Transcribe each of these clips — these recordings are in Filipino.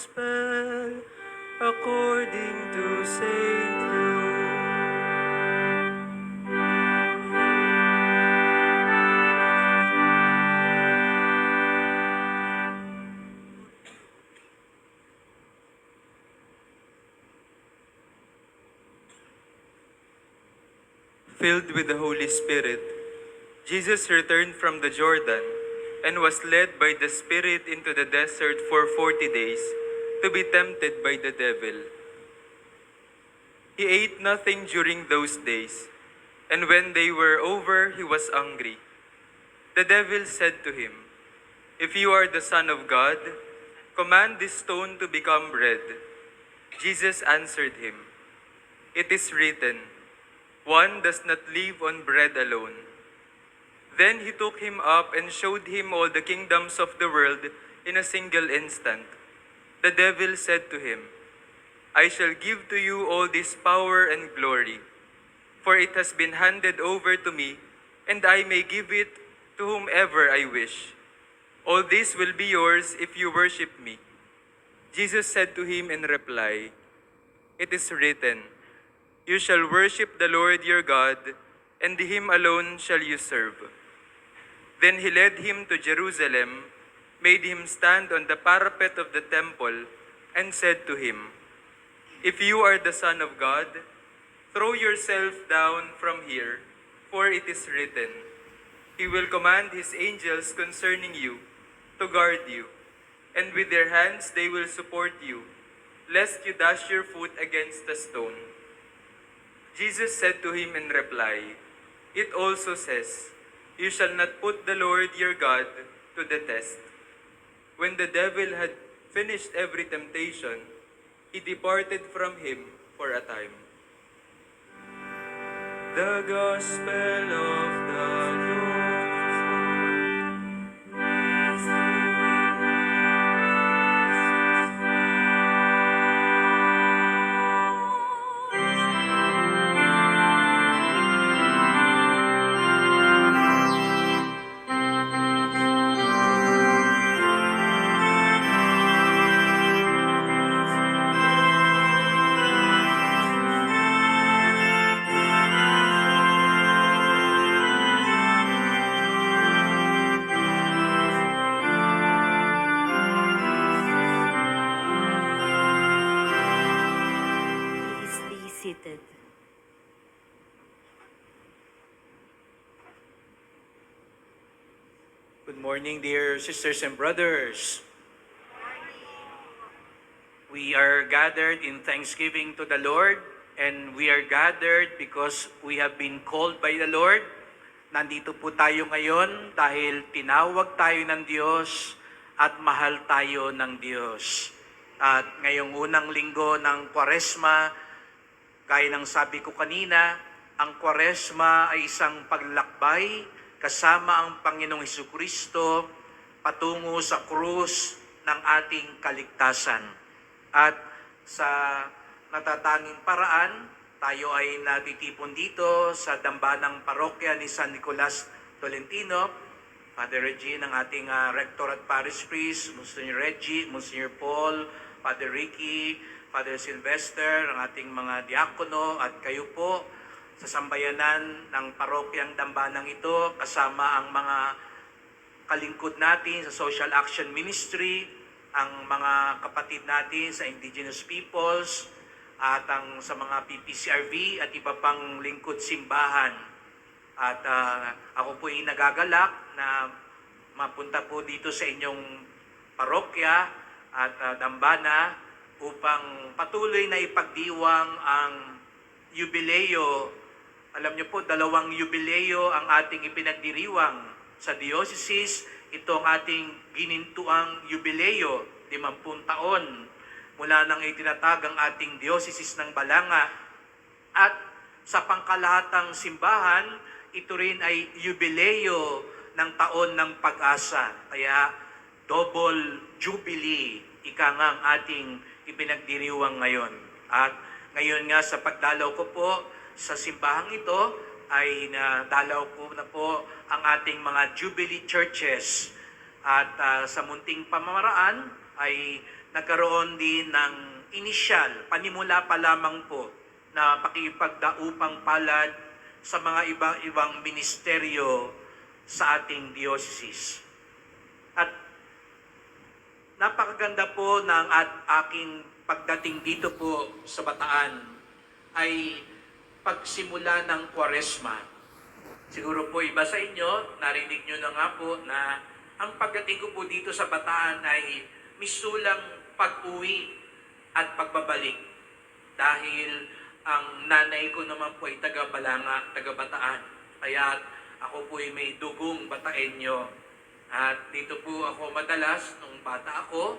Gospel according to Saint Luke. Filled with the Holy Spirit, Jesus returned from the Jordan and was led by the Spirit into the desert for forty days to be tempted by the devil. He ate nothing during those days, and when they were over, he was hungry. The devil said to him, If you are the Son of God, command this stone to become bread. Jesus answered him, It is written, One does not live on bread alone. Then he took him up and showed him all the kingdoms of the world in a single instant. The devil said to him, I shall give to you all this power and glory, for it has been handed over to me, and I may give it to whomever I wish. All this will be yours if you worship me. Jesus said to him in reply, It is written, You shall worship the Lord your God, and him alone shall you serve. Then he led him to Jerusalem, made him stand on the parapet of the temple, and said to him, If you are the Son of God, throw yourself down from here, for it is written, He will command His angels concerning you to guard you, and with their hands they will support you, lest you dash your foot against a stone. Jesus said to him in reply, It also says, You shall not put the Lord your God to the test. When the devil had finished every temptation, he departed from him for a time. The Gospel of the morning, dear sisters and brothers. We are gathered in thanksgiving to the Lord, and we are gathered because we have been called by the Lord. Nandito po tayo ngayon dahil tinawag tayo ng Diyos at mahal tayo ng Diyos. At ngayong unang linggo ng Kwaresma, Gaya ng sabi ko kanina, ang kwaresma ay isang paglakbay kasama ang Panginoong Hesus Kristo patungo sa krus ng ating kaligtasan. At sa natatanging paraan, tayo ay natitipon dito sa dambanang parokya ni San Nicolas Tolentino, Father Reggie ng ating ah, Rector at Parish Priest, Monsignor Reggie, Monsignor Paul, Father Ricky, Father Sylvester, ang ating mga diakono at kayo po sa sambayanan ng parokyang dambanang ito kasama ang mga kalingkod natin sa Social Action Ministry, ang mga kapatid natin sa Indigenous Peoples, at ang sa mga PPCRV at iba pang lingkod simbahan. At ah, ako po ay nagagalak na mapunta po dito sa inyong parokya at ah, dambana upang patuloy na ipagdiwang ang yubileo. Alam niyo po, dalawang yubileo ang ating ipinagdiriwang sa diocese. Ito ang ating ginintuang yubileo, 50 taon mula nang itinatag ang ating diocese ng Balanga. At sa pangkalahatang simbahan, ito rin ay yubileo ng taon ng pag-asa. Kaya double jubilee, ika nga ang ating ipinagdiriwang ngayon. At ngayon nga sa pagdalaw ko po sa simbahang ito, ay nadalaw ko na po ang ating mga jubilee churches. At ah, sa munting pamamaraan ay nagkaroon din ng inisyal, panimula pa lamang po na pakipagdaupang palad sa mga ibang-ibang ministeryo sa ating diocese. At napakaganda po ng at aking pagdating dito po sa Bataan ay pagsimula ng Kwaresma. Siguro po iba sa inyo, narinig nyo na nga po na ang pagdating ko po dito sa Bataan ay misulang pag-uwi at pagbabalik. Dahil ang nanay ko naman po ay taga-Balanga, taga-Bataan. Kaya ako po ay may dugong Bataenyo. At dito po ako madalas, nung bata ako,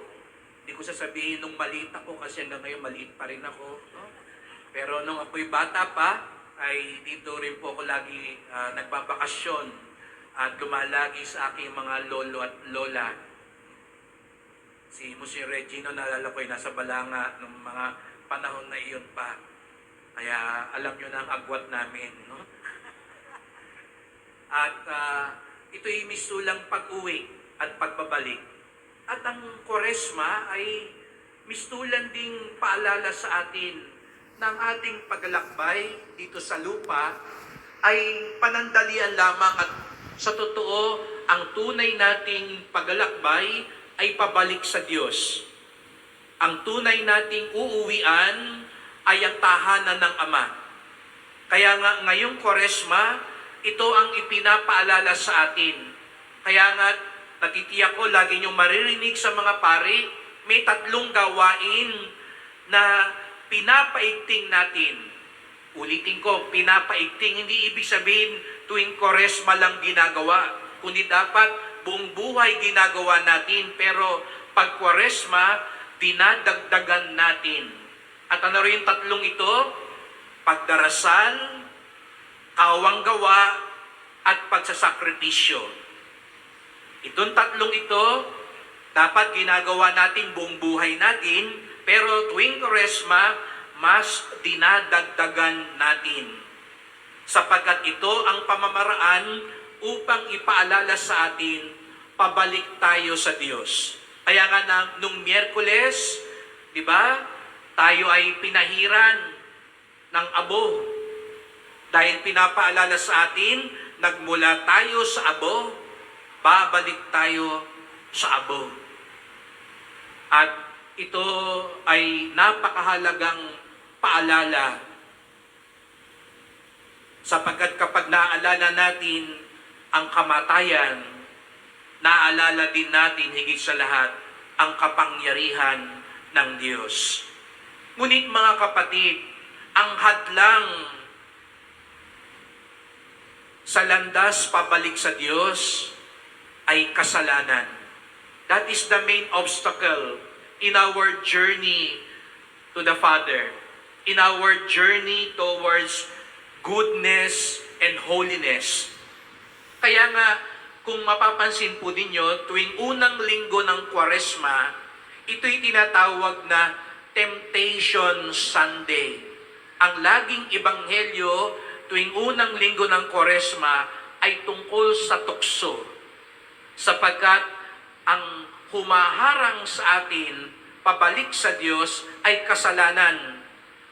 hindi ko sasabihin nung maliit ako kasi hanggang ngayon maliit pa rin ako. No? Pero nung ako'y bata pa, ay dito rin po ako lagi ah, nagbabakasyon at lumalagi sa aking mga lolo at lola. Si Monsieur Regino, naalala ko ay nasa Balanga nung mga panahon na iyon pa. Kaya alam nyo na ang agwat namin. No? At ah, ito'y misulang pag-uwi at pagbabalik. At ang Koresma ay mistulan ding paalala sa atin ng ating paglalakbay dito sa lupa ay panandalian lamang at sa totoo, ang tunay nating paglalakbay ay pabalik sa Diyos. Ang tunay nating uuwian ay ang tahanan ng Ama. Kaya nga ngayong Koresma, ito ang ipinapaalala sa atin. Kaya nga, natitiyak ko, lagi niyong maririnig sa mga pari, may tatlong gawain na pinapaigting natin. Ulitin ko, pinapaigting, hindi ibig sabihin tuwing koresma lang ginagawa, kundi dapat buong buhay ginagawa natin. Pero pag koresma, dinadagdagan natin. At ano rin tatlong ito? Pagdarasal, kawang gawa, at pagsasakripisyo. Itong tatlong ito, dapat ginagawa natin buong buhay natin, pero tuwing Koresma, mas dinadagdagan natin. Sapagkat ito ang pamamaraan upang ipaalala sa atin, pabalik tayo sa Diyos. Kaya nga na, nung Miyerkules, di ba, tayo ay pinahiran ng abo. Dahil pinapaalala sa atin, nagmula tayo sa abo, babalik tayo sa abo. At ito ay napakahalagang paalala sapagkat kapag naaalala natin ang kamatayan, naaalala din natin higit sa lahat ang kapangyarihan ng Diyos. Ngunit mga kapatid, ang hadlang sa landas pabalik sa Diyos ay kasalanan. That is the main obstacle in our journey to the Father, in our journey towards goodness and holiness. Kaya nga, kung mapapansin po ninyo, tuwing unang linggo ng Kwaresma, ito'y tinatawag na Temptation Sunday. Ang laging ebanghelyo tuwing unang linggo ng Kwaresma ay tungkol sa tukso. Sapagkat ang humaharang sa atin pabalik sa Diyos ay kasalanan.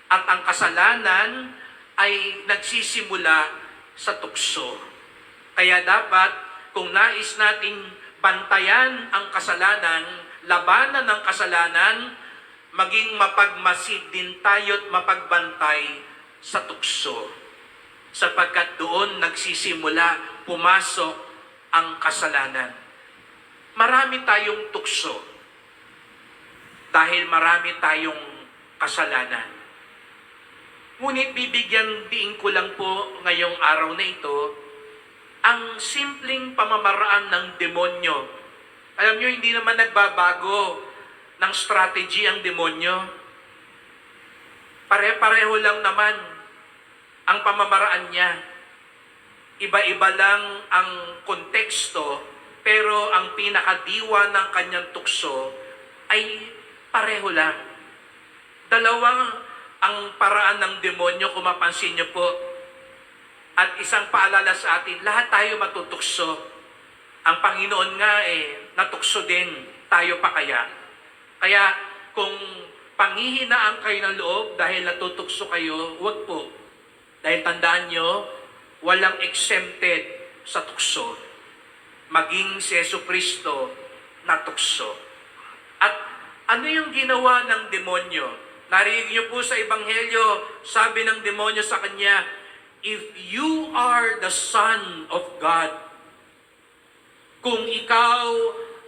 At ang kasalanan ay nagsisimula sa tukso. Kaya dapat, kung nais nating bantayan ang kasalanan, labanan ng kasalanan, maging mapagmasid din tayo't mapagbantay sa tukso. Sapagkat doon nagsisimula, pumasok ang kasalanan. Marami tayong tukso dahil marami tayong kasalanan. Ngunit bibigyan diin ko lang po ngayong araw na ito ang simpleng pamamaraan ng demonyo. Alam nyo, hindi naman nagbabago ng strategy ang demonyo. Pare-pareho lang naman ang pamamaraan niya. Iba-iba lang ang konteksto, pero ang pinakadiwa ng kanyang tukso ay pareho lang. Dalawang ang paraan ng demonyo, kung mapansin niyo po, at isang paalala sa atin, lahat tayo matutukso. Ang Panginoon nga eh, natukso din, tayo pa kaya. Kaya kung panghihinaan kayo ng loob dahil natutukso kayo, wag po. Dahil tandaan nyo, walang exempted sa tukso. Maging si Yesu Kristo natukso. At ano yung ginawa ng demonyo? Narinig niyo po sa Ebanghelyo, sabi ng demonyo sa kanya, If you are the Son of God, kung ikaw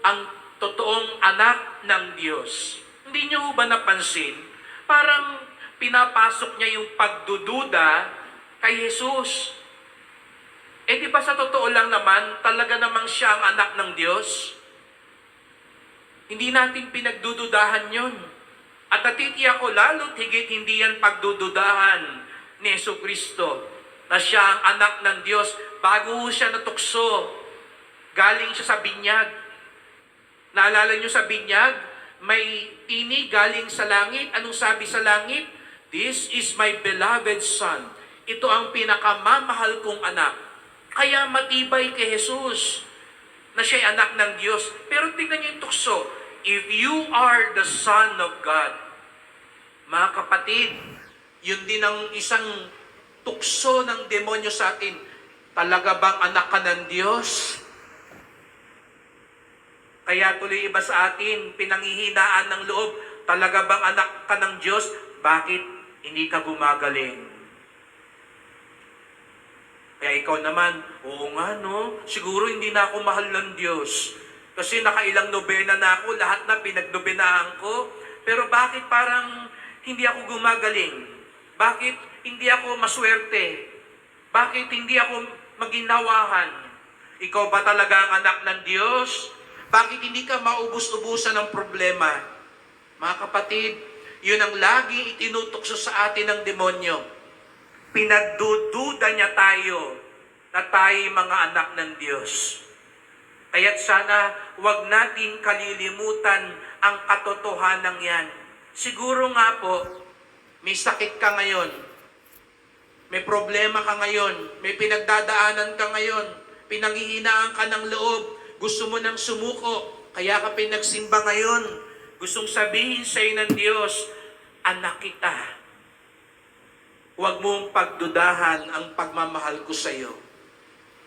ang totoong anak ng Diyos, hindi niyo ba napansin? Parang pinapasok niya yung pagdududa kay Jesus. Eh di ba sa totoo lang naman, talaga namang siya ang anak ng Diyos? Hindi natin pinagdududahan yon. At natitiyak ko lalo't higit hindi yan pagdududahan ni Yesu Kristo na siya ang anak ng Diyos bago siya natukso. Galing siya sa binyag. Naalala niyo sa binyag, may tinig galing sa langit. Anong sabi sa langit? This is my beloved son. Ito ang pinakamamahal kong anak. Kaya matibay kay Jesus na siya'y anak ng Diyos. Pero tingnan niyo yung tukso. If you are the Son of God, mga kapatid, yun din ang isang tukso ng demonyo sa atin. Talaga bang anak ka ng Diyos? Kaya tuloy iba sa atin, pinanghihinaan ng loob, talaga bang anak ka ng Diyos? Bakit hindi ka gumagaling? Kaya ikaw naman, oo nga no, siguro hindi na ako mahal ng Diyos. Kasi nakailang nobena na ako, lahat na pinagnobenahan ko. Pero bakit parang hindi ako gumagaling? Bakit hindi ako maswerte? Bakit hindi ako maginawahan? Ikaw ba talaga ang anak ng Diyos? Bakit hindi ka maubos-ubusan ng problema? Mga kapatid, yun ang lagi itinutukso sa atin ng demonyo. Pinagdududa niya tayo na tayo mga anak ng Diyos. Kaya't sana wag natin kalilimutan ang katotohanan yan. Siguro nga po, may sakit ka ngayon, may problema ka ngayon, may pinagdadaanan ka ngayon, pinanghihinaan ka ng loob, gusto mo nang sumuko, kaya ka pinagsimba ngayon, gustong sabihin sa iyo ng Diyos, anak kita. Huwag mong pagdudahan ang pagmamahal ko sa iyo.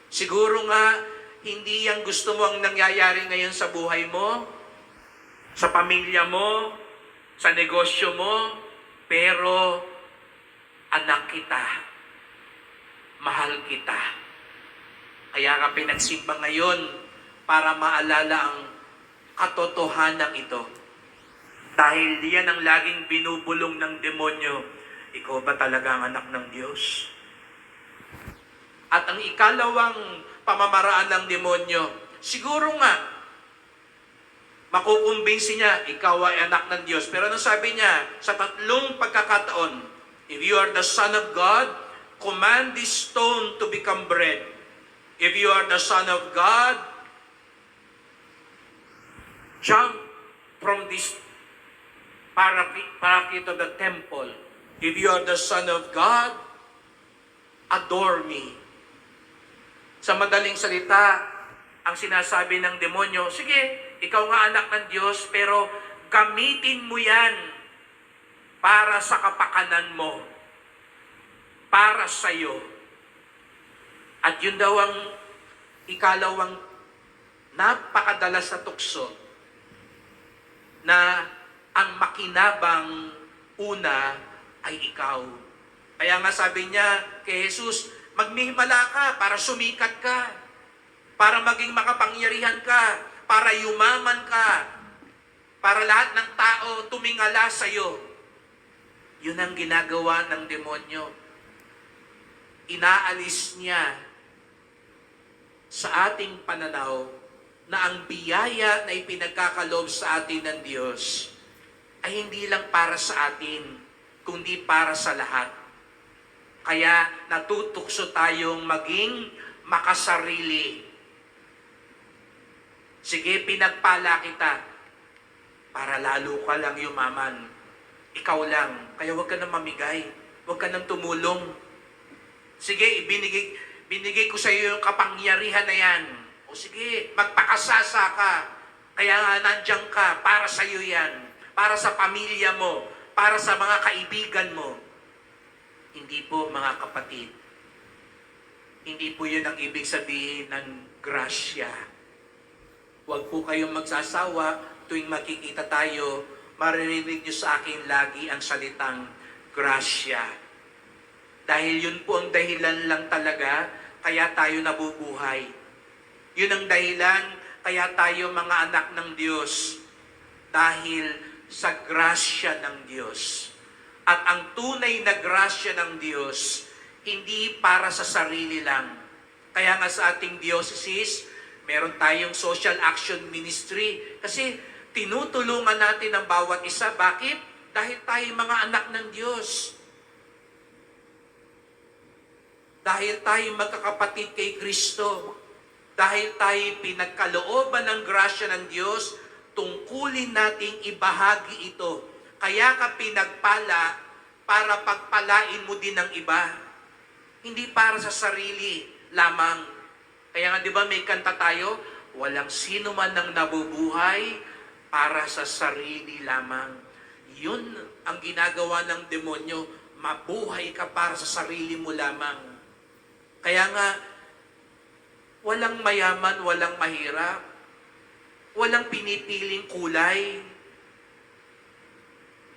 Siguro nga, hindi yan gusto mo ang nangyayari ngayon sa buhay mo, sa pamilya mo, sa negosyo mo, pero anak kita, mahal kita. Kaya ka pinagsimba ngayon para maalala ang katotohanan ito. Dahil yan ang laging binubulong ng demonyo, ikaw ba talaga ang anak ng Diyos? At ang ikalawang pamamaraan ng demonyo, siguro nga, makukumbinsi niya, ikaw ay anak ng Diyos. Pero ano sabi niya, sa tatlong pagkakataon, if you are the Son of God, command this stone to become bread. If you are the Son of God, jump from this parapet of the temple. If you are the Son of God, adore me. Sa madaling salita, ang sinasabi ng demonyo, sige, ikaw nga anak ng Diyos, pero gamitin mo yan para sa kapakanan mo, para sa iyo. At yun daw ang ikalawang napakadalas na tukso na ang makinabang una ay ikaw. Kaya nga sabi niya kay Jesus, magmihimala ka para sumikat ka, para maging makapangyarihan ka, para yumaman ka, para lahat ng tao tumingala sa iyo. Yun ang ginagawa ng demonyo. Inaalis niya sa ating pananaw na ang biyaya na ipinagkakaloob sa atin ng Diyos ay hindi lang para sa atin, kundi para sa lahat. Kaya natutukso tayong maging makasarili. Sige, pinagpala kita para lalo ka lang yumaman. Ikaw lang. Kaya huwag ka nang mamigay. Huwag ka nang tumulong. Sige, ibinigay, binigay ko sa iyo yung kapangyarihan na yan. O sige, magpakasasa ka. Kaya nga nandiyan ka, para sa iyo yan. para sa pamilya mo, para sa mga kaibigan mo. Hindi po mga kapatid. Hindi po yun ang ibig sabihin ng grasya. Huwag po kayong magsasawa tuwing makikita tayo, maririnig niyo sa akin lagi ang salitang grasya. Dahil yun po ang dahilan lang talaga kaya tayo nabubuhay. Yun ang dahilan kaya tayo mga anak ng Diyos. Dahil sa grasya ng Diyos. At ang tunay na grasya ng Diyos, hindi para sa sarili lang. Kaya nga sa ating diocese, meron tayong social action ministry. Kasi tinutulungan natin ang bawat isa. Bakit? Dahil tayo mga anak ng Diyos. Dahil tayo magkakapatid kay Kristo. Dahil tayo pinagkalooban ng grasya ng Diyos, tungkulin nating ibahagi ito. Kaya ka pinagpala para pagpalain mo din ng iba. Hindi para sa sarili lamang. Kaya nga di ba may kanta tayo, walang sino man ang nabubuhay para sa sarili lamang. Yun ang ginagawa ng demonyo, mabuhay ka para sa sarili mo lamang. Kaya nga, walang mayaman, walang mahirap, walang pinipiling kulay,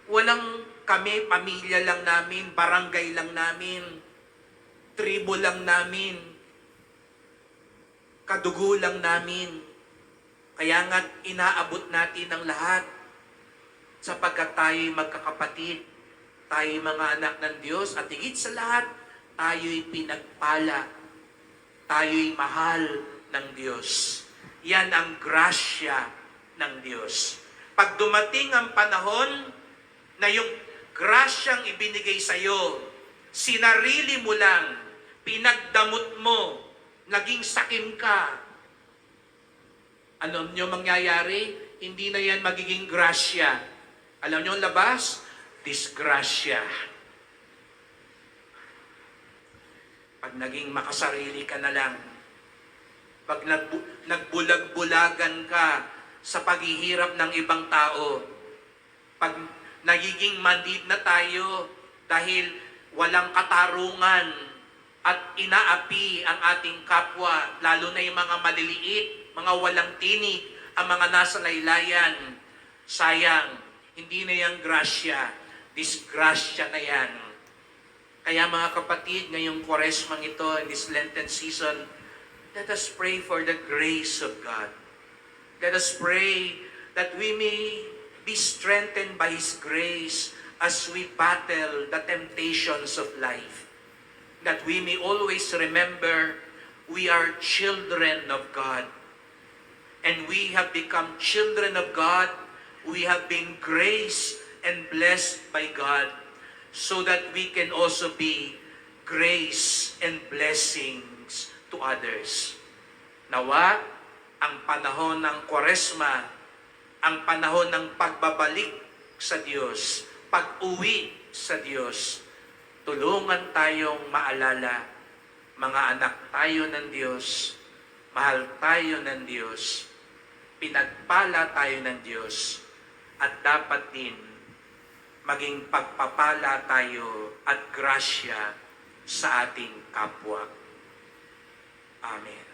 walang kami, pamilya lang namin, barangay lang namin, tribo lang namin, kadugo lang namin. Kaya nga inaabot natin ang lahat sapagkat tayo'y magkakapatid, tayo'y mga anak ng Diyos at higit sa lahat, tayo'y pinagpala, tayo'y mahal ng Diyos. Yan ang grasya ng Diyos. Pag dumating ang panahon na yung grasyang ibinigay sa iyo, sinarili mo lang, pinagdamot mo, naging sakim ka, ano nyo mangyayari? Hindi na yan magiging grasya. Alam nyo ang labas? Disgrasya. Pag naging makasarili ka na lang, pag nagbu- nagbulag-bulagan ka sa paghihirap ng ibang tao, pag nagiging mandid na tayo dahil walang katarungan at inaapi ang ating kapwa, lalo na yung mga maliliit, mga walang tinig, ang mga nasa laylayan. Sayang, hindi na yan grasya, disgrasya na yan. Kaya mga kapatid, ngayong kwaresmang ito, in this Lenten season, let us pray for the grace of God. Let us pray that we may be strengthened by His grace as we battle the temptations of life. That we may always remember we are children of God. And we have become children of God. We have been graced and blessed by God so that we can also be grace and blessings to others. Nawa, ang panahon ng kwaresma, ang panahon ng pagbabalik sa Diyos, pag-uwi sa Diyos, tulungan tayong maalala, mga anak tayo ng Diyos, mahal tayo ng Diyos, pinagpala tayo ng Diyos, at dapat din maging pagpapala tayo at grasya sa ating kapwa. Amen.